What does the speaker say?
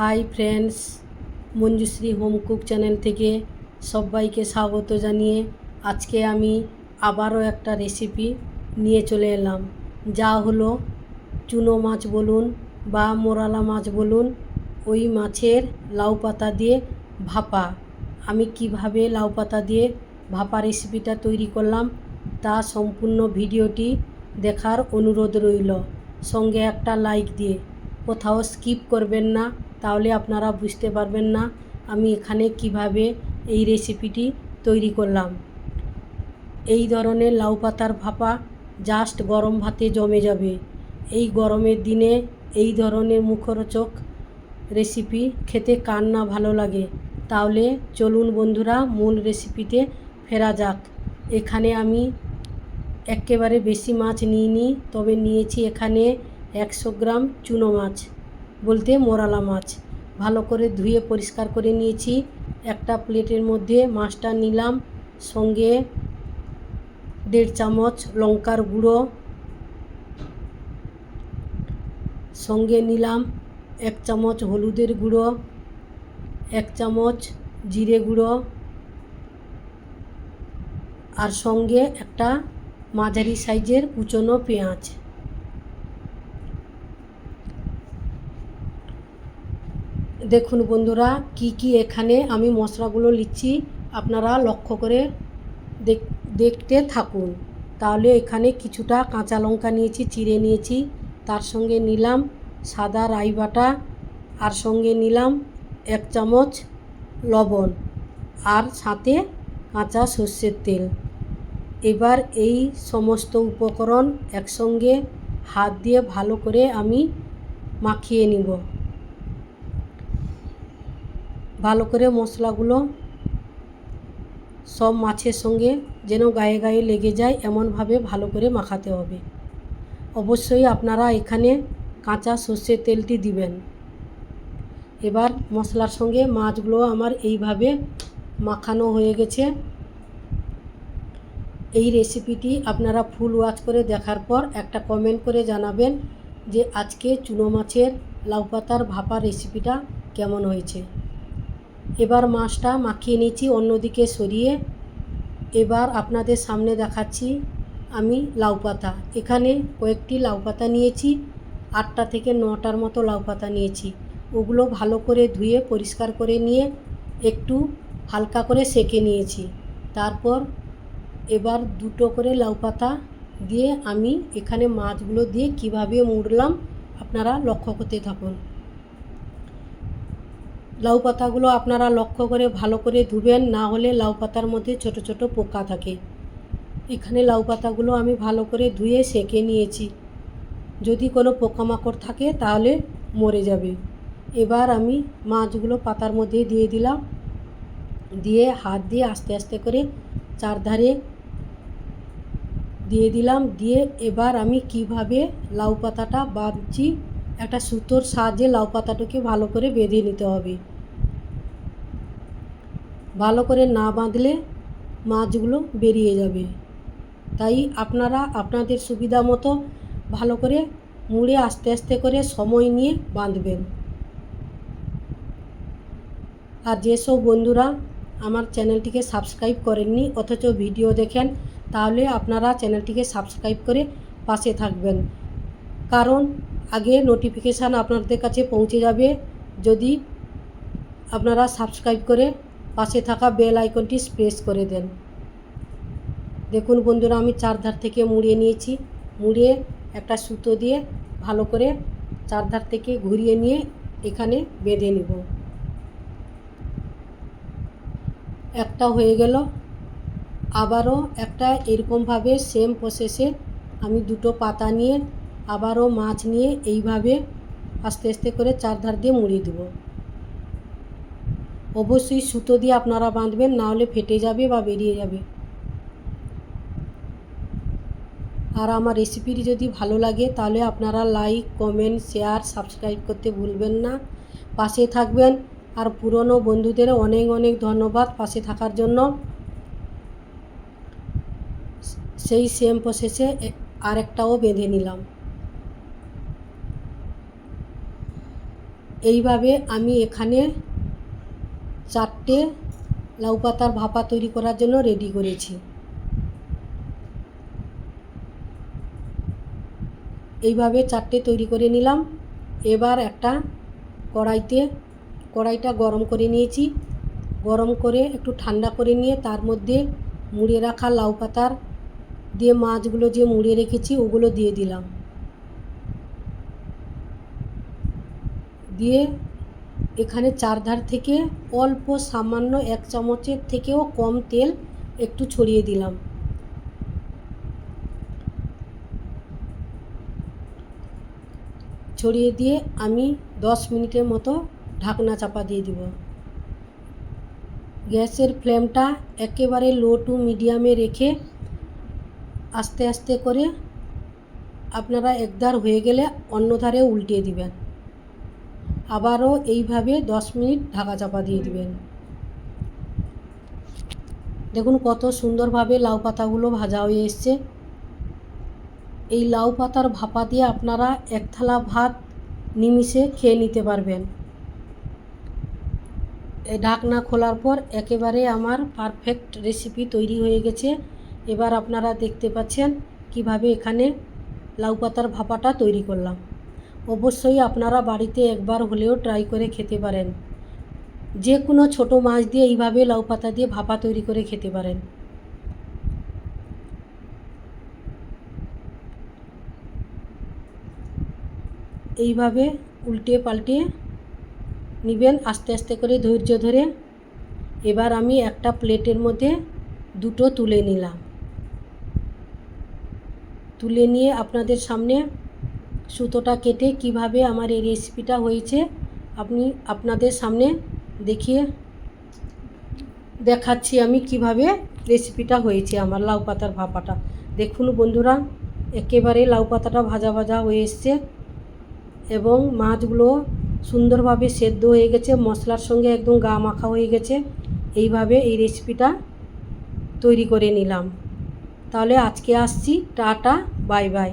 Hi friends, Manjushree home cook channel থেকে সবাইকে স্বাগত জানিয়ে আজকে আমি আবারও একটা রেসিপি নিয়ে চলে এলাম। যা হলো চুনো মাছ বলুন বা মোরালা মাছ বলুন, ওই মাছের লাউ পাতা দিয়ে ভাপা। আমি কীভাবে লাউ পাতা দিয়ে ভাপা রেসিপিটা তৈরি করলাম, তা সম্পূর্ণ ভিডিওটি দেখার অনুরোধ রইল। সঙ্গে একটা লাইক দিয়ে, কোথাও স্কিপ করবেন না। তাহলে আপনারা বুঝতে পারবেন না আমি এখানে কীভাবে এই রেসিপিটি তৈরি করলাম। এই ধরনের লাউ পাতার ভাপা জাস্ট গরম ভাতে জমে যাবে। এই গরমের দিনে এই ধরনের মুখরোচক রেসিপি খেতে কার না ভালো লাগে? তাহলে চলুন বন্ধুরা, মূল রেসিপিতে ফেরা যাক। এখানে আমি একেবারে বেশি মাছ নিইনি, তবে নিয়েছি এখানে একশো গ্রাম চুনো মাছ। বলতে মোরালা মাছ। ভালো করে ধুয়ে পরিষ্কার করে নিয়েছি। একটা প্লেটের মধ্যে মাছটা নিলাম। সঙ্গে দেড় চামচ লঙ্কার গুঁড়ো। সঙ্গে নিলাম এক চামচ হলুদের গুঁড়ো। এক চামচ জিরে গুঁড়ো। আর সঙ্গে একটা মাঝারি সাইজের কুচনো পেঁয়াজ। দেখুন বন্ধুরা, কি কি এখানে আমি মশলাগুলো লিখছি, আপনারা লক্ষ্য করে দেখ- দেখতে থাকুন। তাহলে এখানে কিছুটা কাঁচা লঙ্কা নিয়েছি, চিড়ে নিয়েছি, তার সঙ্গে নিলাম সাদা রাই বাটা, আর সঙ্গে নিলাম এক চামচ লবণ, আর সাথে কাঁচা সর্ষের তেল। এবার এই সমস্ত উপকরণ একসঙ্গে হাত দিয়ে ভালো করে আমি মাখিয়ে নিব। ভালো করে মশলাগুলো সব মাছের সঙ্গে যেন গায়ে গায়ে লেগে যায়, এমনভাবে ভালো করে মাখাতে হবে। অবশ্যই আপনারা এখানে কাঁচা সর্ষের তেলটি দিবেন। এবার মশলার সঙ্গে মাছগুলো আমার এইভাবে মাখানো হয়ে গেছে। এই রেসিপিটি আপনারা ফুল ওয়াচ করে দেখার পর একটা কমেন্ট করে জানাবেন যে আজকে চুনো মাছের লাউ পাতার ভাপা রেসিপিটা কেমন হয়েছে। এবার মাছটা মাখিয়ে নিয়েছি অন্যদিকে সরিয়ে এবার আপনাদের সামনে দেখাচ্ছি আমি লাউ পাতা। এখানে কয়েকটি লাউ পাতা নিয়েছি, আটটা থেকে নটার মতো লাউ পাতা নিয়েছি। ওগুলো ভালো করে ধুয়ে, পরিষ্কার করে নিয়ে একটু হালকা করে সেকে নিয়েছি। তারপর এবার দুটো করে লাউ পাতা দিয়ে আমি এখানে মাছগুলো দিয়ে কীভাবে মুড়লাম আপনারা লক্ষ্য করতে থাকুন। লাউ পাতাগুলো আপনারা লক্ষ্য করে ভালো করে ধুবেন, না হলে লাউ পাতার মধ্যে ছোট ছোট পোকা থাকে। এখানে লাউ পাতাগুলো আমি ভালো করে ধুয়ে সেঁকে নিয়েছি। যদি কোনো পোকামাকড় থাকে তাহলে মরে যাবে। এবার আমি মাছগুলো পাতার মধ্যে দিয়ে দিলাম। দিয়ে হাত দিয়ে আস্তে আস্তে করে চারধারে দিয়ে দিলাম। দিয়ে এবার আমি কীভাবে লাউ পাতাটা বাঁধছি, একটা সুতোর সাহায্যে লাউ পাতাটাকে ভালো করে বেঁধে নিতে হবে। ভালো করে না বাঁধলে মাছগুলো বেরিয়ে যাবে। তাই আপনারা আপনাদের সুবিধা মতো ভালো করে মুড়ে আস্তে আস্তে করে সময় নিয়ে বাঁধবেন। আর যেসব বন্ধুরা আমার চ্যানেলটিকে সাবস্ক্রাইব করেননি অথচ ভিডিও দেখেন, তাহলে আপনারা চ্যানেলটিকে সাবস্ক্রাইব করে পাশে থাকবেন। কারণ আগে নোটিফিকেশান আপনাদের কাছে পৌঁছে যাবে। যদি আপনারা সাবস্ক্রাইব করে পাশে থাকা বেল আইকনটি প্রেস করে দেন। দেখুন বন্ধুরা, আমি চারধার থেকে মুড়িয়ে নিয়েছি। মুড়িয়ে একটা সুতো দিয়ে ভালো করে চারধার থেকে ঘুরিয়ে নিয়ে এখানে বেঁধে নিব। একটা হয়ে গেল। আবারও একটা এরকমভাবে সেম প্রসেসে আমি দুটো পাতা নিয়ে আবারও মাছ নিয়ে এইভাবে আস্তে আস্তে করে চারধার দিয়ে মুড়িয়ে দেবো। অবশ্যই সুতো দিয়ে আপনারা বাঁধবেন, না হলে ফেটে যাবে বা বেরিয়ে যাবে। আর আমার রেসিপিটি যদি ভালো লাগে, তাহলে আপনারা লাইক কমেন্ট শেয়ার সাবস্ক্রাইব করতে ভুলবেন না। পাশে থাকবেন। আর পুরনো বন্ধুদের অনেক অনেক ধন্যবাদ পাশে থাকার জন্য। সেই সেম প্রসেসে আরেকটাও বেঁধে নিলাম। এইভাবে আমি এখানে চারটে লাউ পাতার ভাপা তৈরি করার জন্য রেডি করেছি। এইভাবে চারটে তৈরি করে নিলাম। এবার একটা কড়াইতে, কড়াইটা গরম করে নিয়েছি। গরম করে একটু ঠান্ডা করে নিয়ে তার মধ্যে মুড়ে রাখা লাউ পাতার দিয়ে মাছগুলো যে মুড়ে রেখেছি ওগুলো দিয়ে দিলাম। দিয়ে এখানে চারধার থেকে অল্প সামান্য এক চামচের থেকেও কম তেল একটু ছড়িয়ে দিলাম। ছড়িয়ে দিয়ে আমি দশ মিনিটের মতো ঢাকনা চাপা দিয়ে দিব। গ্যাসের ফ্লেমটা একেবারে লো টু মিডিয়ামে রেখে আস্তে আস্তে করে আপনারা একধার হয়ে গেলে অন্য ধারে উল্টিয়ে দিবেন। আবারও এইভাবে দশ মিনিট ঢাকা চাপা দিয়ে দিবেন। দেখুন কত সুন্দরভাবে লাউ পাতাগুলো ভাজা হয়ে এসছে। এই লাউ পাতার ভাপা দিয়ে আপনারা এক থালা ভাত নিমিষে খেয়ে নিতে পারবেন। ঢাকনা খোলার পর একেবারে আমার পারফেক্ট রেসিপি তৈরি হয়ে গেছে। এবার আপনারা দেখতে পাচ্ছেন কীভাবে এখানে লাউ পাতার ভাপাটা তৈরি করলাম। অবশ্যই আপনারা বাড়িতে একবার হলেও ট্রাই করে খেতে পারেন। যে কোনো ছোটো মাছ দিয়ে এইভাবে লাউ পাতা দিয়ে ভাপা তৈরি করে খেতে পারেন। এইভাবে উল্টে পাল্টে নেবেন, আস্তে আস্তে করে ধৈর্য ধরে। এবার আমি একটা প্লেটের মধ্যে দুটো তুলে নিলাম। তুলে নিয়ে আপনাদের সামনে সুতোটা কেটে কীভাবে আমার এই রেসিপিটা হয়েছে, আপনি আপনাদের সামনে দেখিয়ে দেখাচ্ছি আমি কীভাবে রেসিপিটা হয়েছে আমার লাউ পাতার ভাপাটা। দেখুন বন্ধুরা, একেবারে লাউ পাতাটা ভাজা ভাজা হয়ে এসছে এবং মাছগুলো সুন্দরভাবে সেদ্ধ হয়ে গেছে, মশলার সঙ্গে একদম গা মাখা হয়ে গেছে। এইভাবে এই রেসিপিটা তৈরি করে নিলাম। তাহলে আজকে আসছি, টাটা, বাই বাই।